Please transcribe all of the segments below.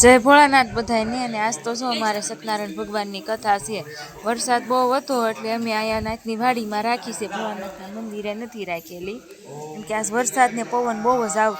જય ભોળાનાથ બધાયને, અને આજ તો જો અમારે સત્યનારાયણ ભગવાનની કથા છે. વરસાદ બહુ હતો એટલે અમે અહીંયા નાથની વાડીમાં રાખી છે. ભોળાનાથના મંદિરે નથી રાખેલી. કેમ કે આજ વરસાદને પવન બહુ જ આવ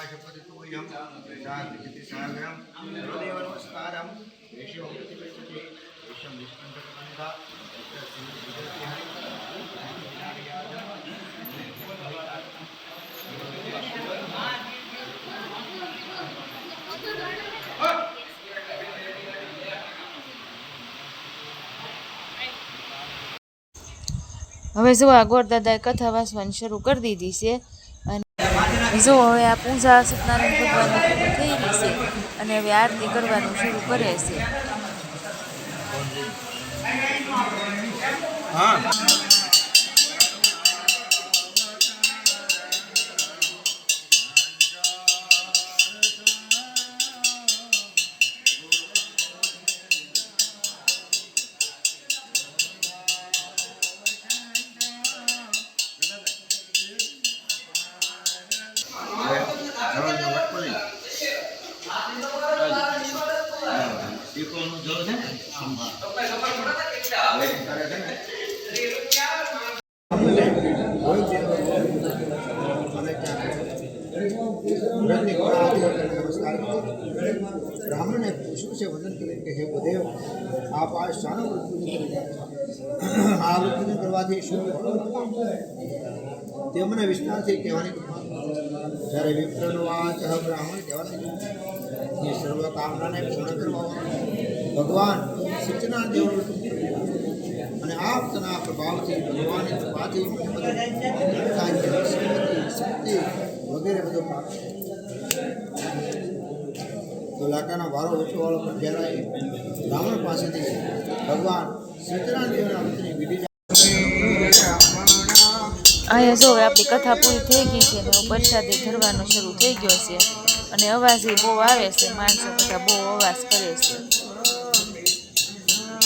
હવે જો આ ગોરદાદાએ કથા વાંચવાની શરૂ કરી દીધી છે અને જો હવે આ પૂજા સત્યનારાયણ ભગવાનની થઈ રહી છે અને હવે આરતી કરવાનું શરૂ કરે છે. બ્રાહ્મણને પૂછ્યું છે, વંદન કરીને કે હે ગુરુદેવ, આપ આ શાનો વૃત્તિનું છો? આ વૃત્તિને કરવાથી શું તે મને વિસ્તારથી કહેવાની જ્યારે વિપ્રનો વાચ બ્રાહ્મણ કહેવાથી સર્વ કામનાને પૂર્ણ કરવા ભગવાન સૂચના દેવ અને આપના પ્રભાવથી ભગવાનની શક્તિ વગેરે બધું પ્રાપ્ત. તો લાટાનો ભારો વેચવાવાળો પણ જ્યારે બ્રાહ્મણ પાસેથી ભગવાન સત્યનારાયણ દેવના વૃત્તિની વિધિ અહીંયા જો આપણી કથા પૂરી થઈ ગઈ છે ને હવે પ્રસાદી ધરવાનો શરૂ થઈ ગયો છે. અને અવાજ એ બહુ આવે છે, માણસો બધા બહુ અવાજ કરે છે.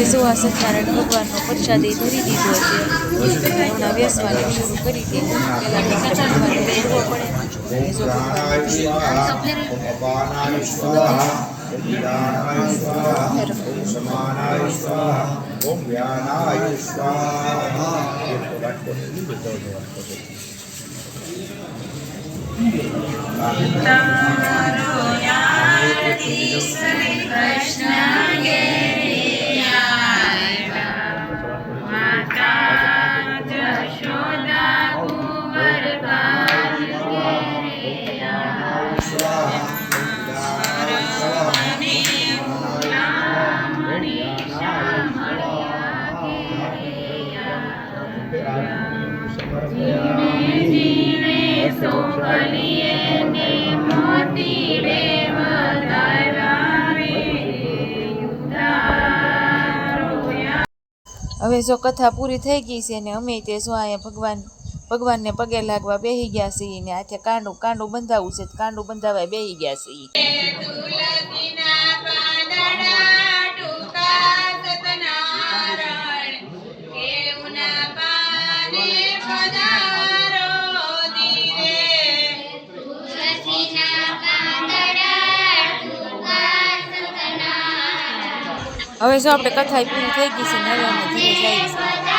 જો કારણ ભગવાનનો પ્રસાદી ધરી દીધો છે. હમણાં બેસવાનું શરૂ કરી દે પહેલાં કચાડવાનું બેસવો પડે. જો હવે જો કથા પૂરી થઈ ગઈ છે ને અમે તે જો અહીંયા ભગવાન, ભગવાનને પગે લાગવા બેસી ગયા છીએ ને હાથે કાંડું કાંડું બંધાવવું છે કાંડું બંધાવા બેસી ગયા છીએ. હવે જો આપણે કથા પૂરી થઈ ગઈ છે ને અમે ધીરે જઈએ છીએ